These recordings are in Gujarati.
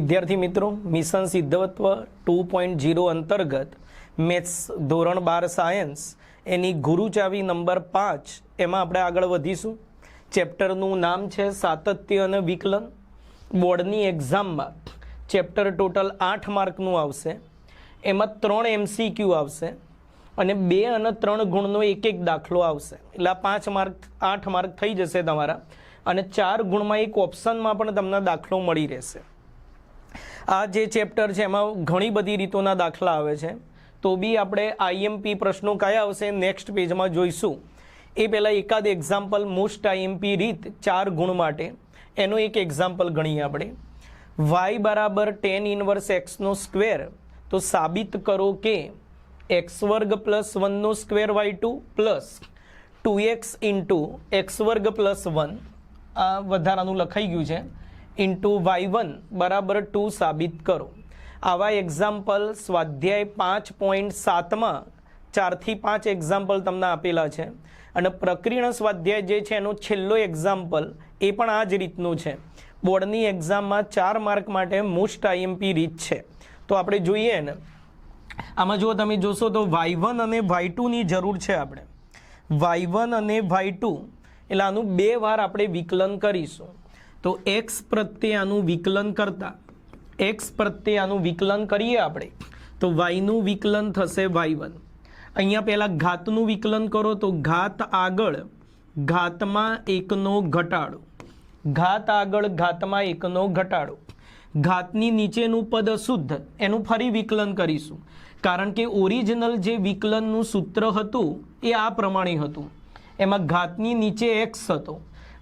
વિદ્યાર્થી મિત્રો, મિશન સિદ્ધવત્વ ટુ પોઈન્ટ જીરો અંતર્ગત મેથ્સ ધોરણ બાર સાયન્સ, એની ગુરુ ચાવી નંબર પાંચ, એમાં આપણે આગળ વધીશું. ચેપ્ટરનું નામ છે સાતત્ય અને વિકલન. બોર્ડની એક્ઝામમાં ચેપ્ટર ટોટલ આઠ માર્કનું આવશે. એમાં ત્રણ એમસીક્યુ આવશે અને બે અને ત્રણ ગુણનો એક એક દાખલો આવશે. એટલે આ પાંચ માર્ક, આઠ માર્ક થઈ જશે તમારા અને ચાર ગુણમાં એક ઓપ્શનમાં પણ તમને દાખલો મળી રહેશે. આ જે ચેપ્ટર છે, એમાં ઘણી બધી રીતોના દાખલા આવે છે. તો બી આપણે આઈએમપી પ્રશ્નો કયા આવશે નેક્સ્ટ પેજમાં જોઈશું. એ પહેલાં એકાદ એક્ઝામ્પલ મોસ્ટ આઈએમપી રીત, ચાર ગુણ માટે. એનો એક એક્ઝામ્પલ ગણીએ આપણે. વાય બરાબર ટેન ઇનવર્સ એક્સનો સ્ક્વેર તો સાબિત કરો કે એક્સ વર્ગ plus વનનો square y two plus two x into x વર્ગ પ્લસ વન આ વધારાનું લખાઈ ગયું છે. ઇન્ટુ વાય વન બરાબર ટુ સાબિત કરો. આવા એક્ઝામ્પલ સ્વાધ્યાય પાંચ પોઈન્ટ સાતમાં ચારથી પાંચ એક્ઝામ્પલ તમને આપેલા છે. અને પ્રક્રિયા સ્વાધ્યાય જે છે એનો છેલ્લો એક્ઝામ્પલ એ પણ આ જ રીતનું છે. બોર્ડની એક્ઝામમાં ચાર માર્ક માટે મોસ્ટ આઈએમપી રીત છે. તો આપણે જોઈએ ને. આમાં જો તમે જોશો તો વાય વન અને વાય ટુની જરૂર છે આપણે. વાય વન અને વાય ટુ એટલે આનું બે વાર આપણે વિકલન કરીશું. તો એક્સ પ્રત્યે આનું વિકલન કરતા એક્સ પ્રત્યે આનું વિકલન કરીએ આપણે, તો વાયનું વિકલન થશે વાય વન અહીંયા પહેલાં ઘાતનું વિકલન કરો તો ઘાત આગળ, ઘાતમાં એકનો ઘટાડો. ઘાત આગળ, ઘાતમાં એકનો ઘટાડો. ઘાતની નીચેનું પદ શુદ્ધ, એનું ફરી વિકલન કરીશું. કારણ કે ઓરિજિનલ જે વિકલનનું સૂત્ર હતું, એ આ પ્રમાણે હતું. એમાં ઘાતની નીચે એક્સ હતો.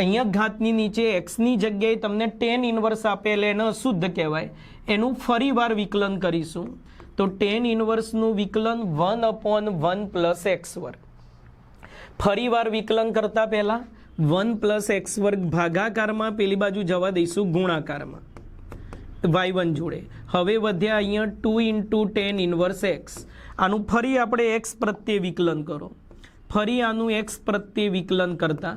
અહીંયા ઘાતની નીચે એક્સની જગ્યાએ તમને ટેન ઇન્વર્સ આપેલ એને અશુદ્ધ કહેવાય. એનું ફરી વાર વિકલન કરીશું. તો ટેન ઇન્વર્સનું વિકલન one upon one plus x વર્ગ. ફરી વાર વિકલન કરતા પહેલાં વન પ્લસ એક્સ વર્ગ ભાગાકારમાં પેલી બાજુ જવા દઈશું ગુણાકારમાં. વાય વન જોડે. હવે વધ્યા અહીંયા two into tan inverse x આનું ફરી આપણે એક્સ પ્રત્યે વિકલન કરો. ફરી આનું એક્સ પ્રત્યે વિકલન કરતા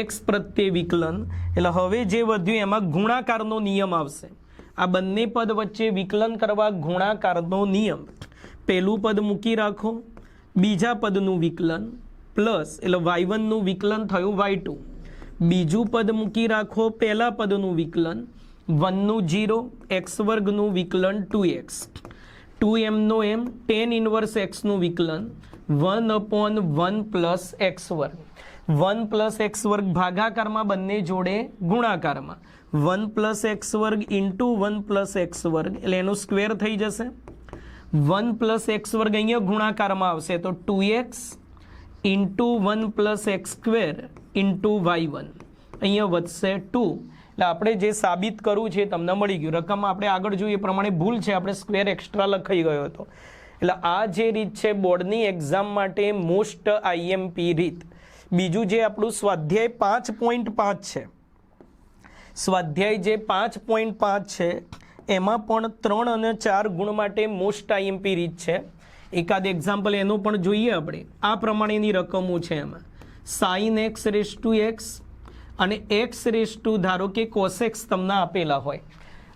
એક્સ પ્રત્યે વિકલન. એટલે હવે જે વધ્યું એમાં ગુણાકારનો નિયમ આવશે. આ બંને પદ વચ્ચે વિકલન કરવા ગુણાકારનો નિયમ. પહેલું પદ મૂકી રાખો. બીજા પદનું વિકલન પ્લસ, એટલે વાય વનનું વિકલન થયું વાય ટુ બીજું પદ મૂકી રાખો, પહેલાં પદનું વિકલન વનનું જીરો એક્સ વર્ગનું વિકલન ટુ એક્સ ટુ એમનો એમ ટેન ઇન્વર્સ એક્સનું વિકલન one upon one plus x વર્ગ. વન પ્લસ એક્સ વર્ગ ભાગાકારમાં બંને જોડે ગુણાકારમાં. વન પ્લસ એક્સ વર્ગ ઇન્ટુ વન પ્લસ એક્સ વર્ગ, એટલે એનું સ્ક્વેર થઈ જશે. વન પ્લસ એક્સ વર્ગ અહીંયા ગુણાકારમાં આવશે, તો two x into one plus x square into y one અહીંયા વધશે ટુ એટલે આપણે જે સાબિત કરવું છે તમને મળી ગયું. રકમ આપણે આગળ જોઈએ પ્રમાણે ભૂલ છે, આપણે સ્ક્વેર એક્સ્ટ્રા લખાઈ ગયો હતો. એટલે આ જે રીત છે બોર્ડની એક્ઝામ માટે મોસ્ટ આઈએમપી રીત. બીજું જે આપણું સ્વાધ્યાય પાંચ પોઈન્ટ પાંચ છે. સ્વાધ્યાય જે પાંચ પોઈન્ટ પાંચ છે, એમાં પણ ત્રણ અને ચાર ગુણ માટે મોસ્ટ આઈએમપી રીત છે. એકાદ એક્ઝામ્પલ એનું પણ જોઈએ આપણે. આ પ્રમાણેની રકમો છે એમાં. Sine x raise to x અને એક્સ રેસ ટુ ધારો કે કોસેક્સ તમને આપેલા હોય.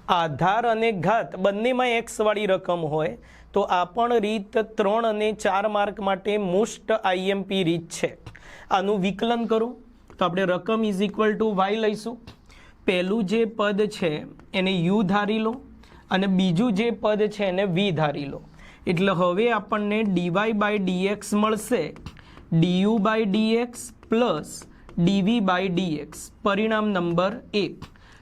આધાર અને ઘાત બંનેમાં એક્સવાળી રકમ હોય. તો આ પણ રીત ત્રણ અને ચાર માર્ક માટે મોસ્ટ આઈએમપી રીત છે. આનું વિકલન કરો. તો આપણે રકમ ઇઝ ઇક્વલ ટુ વાય લઈશું. પહેલું જે પદ છે એને યુ ધારી લો અને બીજું જે પદ છે એને વી ધારી લો. એટલે હવે આપણને ડીવાય બાય ડીએક્સ મળશે. Du by dx plus dv by dx પરિણામ નંબર એક.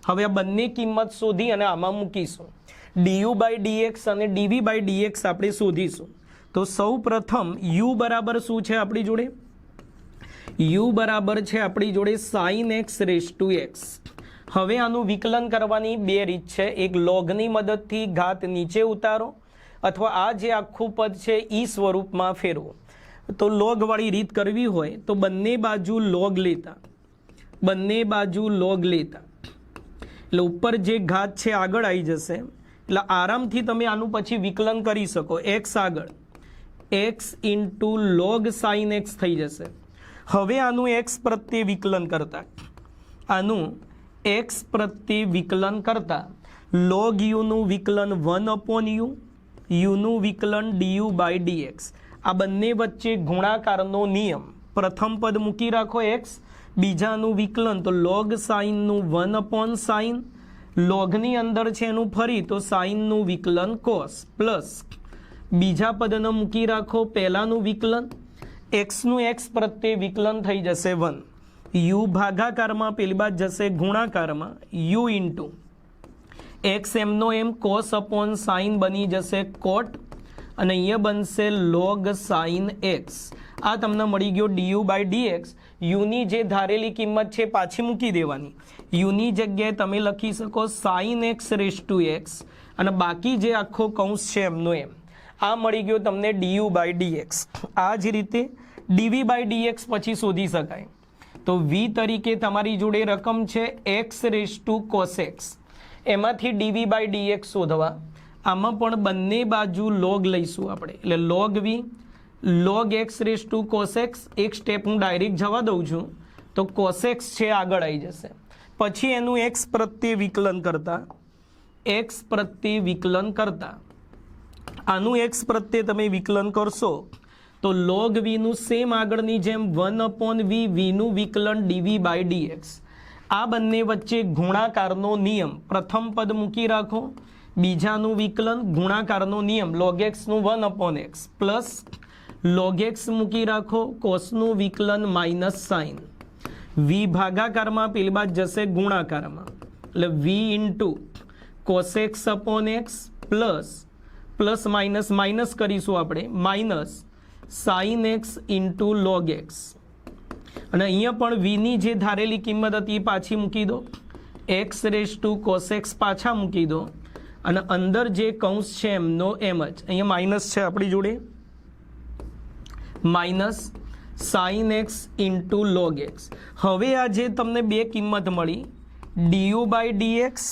હવે આ બંને કિંમત શોધી અને આમાં મૂકીશું. ડીયુ બાય ડીએક્સ અને ડીવી બાય ડીએક્સ આપણે શોધીશું. તો સૌ પ્રથમ યુ બરાબર શું છે આપણી જોડે? યુ બરાબર છે આપણી જોડે sine x raise to x હવે આનું વિકલન કરવાની બે રીત છે. એક લોગની મદદથી ઘાત નીચે ઉતારો અથવા આ જે આખું પદ છે ઈ સ્વરૂપમાં ફેરવો. તો લોગવાળી રીત કરવી હોય તો બંને બાજુ લોગ લેતા. બંને બાજુ લોગ લેતા. એટલે ઉપર જે ઘાત છે આગળ આવી જશે. એટલે આરામથી તમે આનું પછી વિકલન કરી શકો. એક્સ આગળ. X into log sine x થઈ જશે. હવે આનું એક્સ પ્રત્યે વિકલન કરતા. આનું એક્સ પ્રત્યે વિકલન કરતા લોગ યુનું વિકલન વન અપોન યુ યુનું વિકલન ડીયુ બાય ડીએક્સ આ બંને વચ્ચે ગુણાકારનો નિયમ. પ્રથમ પદ મૂકી રાખો એક્સ બીજાનું વિકલન તો લોગ સાઇનનું વન અપોન સાઇન લોગની અંદર છે એનું ફરી તો સાઇનનું વિકલન કોસ પ્લસ બીજા પદને મૂકી રાખો, પહેલાંનું વિકલન. એક્સનું એક્સ પ્રત્યે વિકલન થઈ જશે વન. યુ ભાગાકારમાં, પેલી બાદ જશે ગુણાકારમાં, યુ ઇન્ટુ. એક્સ એમનો એમ કોસ અપોન સાઇન બની જશે કોટ અને અહીંયા બનશે લોગ સાઇન એક્સ આ તમને મળી ગયો ડીયુ બાય ડીએક્સ યુની જે ધારેલી કિંમત છે પાછી મૂકી દેવાની. યુની જગ્યાએ તમે લખી શકો sine x raise to x અને બાકી જે આખો કૌંસ છે એમનો એમ. આ મળી ગયો તમને ડીયુ બાય ડીએક્સ આ જ રીતે ડીવી બાય ડીએક્સ પછી શોધી શકાય. તો વી તરીકે તમારી જોડે રકમ છે એક્સ રેસ ટુ કોસેક્સ એમાંથી ડીવી બાય ડીએક્સ શોધવા. આમાં પણ બંને બાજુ લોગ લઈશું આપણે. એટલે log V log x raise to cos x એક સ્ટેપ હું ડાયરેક્ટ જવા દઉં છું, તો કોસેક્સ છે આગળ આવી જશે. પછી એનું એક્સ પ્રત્યે વિકલન કરતા એક્સ પ્રત્યે વિકલન કરતા. આનું એક્સ પ્રત્યે તમે વિકલન કરશો, તો લોગ વીનું સેમ આગળની જેમ વન અપોન વી વીનું વિકલન ડીવી બાય ડીએક્સ આ બંને વચ્ચે ગુણાકારનો નિયમ. પ્રથમ પદ મૂકી રાખો. બીજાનું વિકલન ગુણાકારનો નિયમ. Log એક્સનું one upon x plus log x મૂકી રાખો, કોસનું વિકલન માઇનસ સાઇન. વી ભાગાકારમાં પેલી જશે ગુણાકારમાં. એટલે v into cos x upon x plus plus minus minus કરીશું આપણે minus sine x into log x અને અહીંયા પણ વીની જે ધારેલી કિંમત હતી એ પાછી મૂકી દો. એક્સ રેસ ટુ કોસેક્સ પાછા મૂકી દો. અને અંદર જે કૌંસ છે એમનો એમ જ. અહીંયા માઇનસ છે આપણી જોડે. Minus sine x into log x. હવે આ જે તમને બે કિંમત મળી ડીયુ બાય ડીએક્સ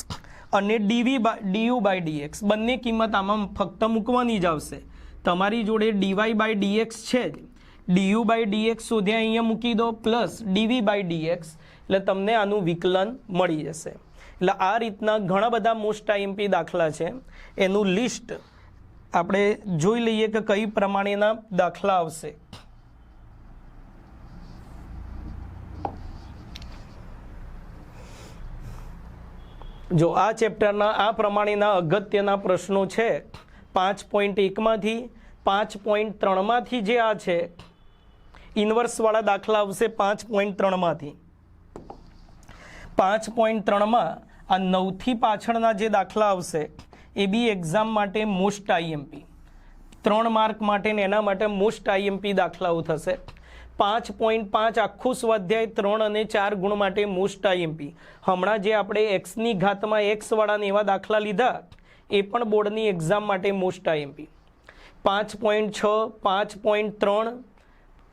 અને dv by du by dx બંને કિંમત આમાં ફક્ત મૂકવાની જ આવશે. તમારી જોડે ડીવાય બાય ડીએક્સ છે જ. ડીયુ બાય ડીએક્સ શોધ્યા અહીંયા મૂકી દો, પ્લસ ડીવી બાય ડીએક્સ એટલે તમને આનું વિકલન મળી જશે. એટલે આ રીતના ઘણા બધા મોસ્ટ આઈએમપી દાખલા છે. એનું લિસ્ટ આપણે જોઈ લઈએ કે કઈ પ્રમાણેના દાખલા આવશે. જો આ ચેપ્ટરના આ પ્રમાણેના અગત્યના પ્રશ્નો છે, પાંચ પોઈન્ટ એકમાંથી પાંચ પોઈન્ટ ત્રણમાંથી જે આ છે, ઇન્વર્સવાળા દાખલા આવશે પાંચ પોઈન્ટ ત્રણમાંથી. પાંચ પોઈન્ટ ત્રણમાં આ નવથી પાછળના જે દાખલા આવશે, એ બી એક્ઝામ માટે મોસ્ટ આઈએમપી ત્રણ માર્ક માટે ને એના માટે મોસ્ટ આઈએમપી દાખલાઓ થશે. પાંચ પોઈન્ટ પાંચ આખું સ્વાધ્યાય ત્રણ અને ચાર ગુણ માટે મોસ્ટ આઈએમપી. હમણાં જે આપણે એક્સની ઘાતમાં એક્સવાળાને એવા દાખલા લીધા, એ પણ બોર્ડની એક્ઝામ માટે મોસ્ટ આઈએમપી. પાંચ પોઈન્ટ છ, પાંચ પોઈન્ટ ત્રણ,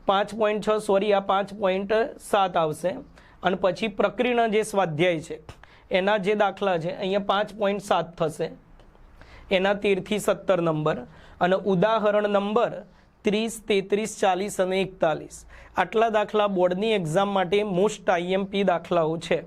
પાંચ પોઈન્ટ છ, સોરી, આ પાંચ પોઈન્ટ સાત આવશે. અને પછી પ્રક્રિયા જે સ્વાધ્યાય છે, એના જે દાખલા છે, અહીંયા પાંચ પોઈન્ટ સાત થશે. એના તેરથી સત્તર નંબર. અને ઉદાહરણ નંબર ત્રીસ તેત્રીસ ચાલીસ અને એકતાલીસ. આટલા દાખલા બોર્ડની એક્ઝામ માટે મોસ્ટ આઈએમપી દાખલાઓ છે.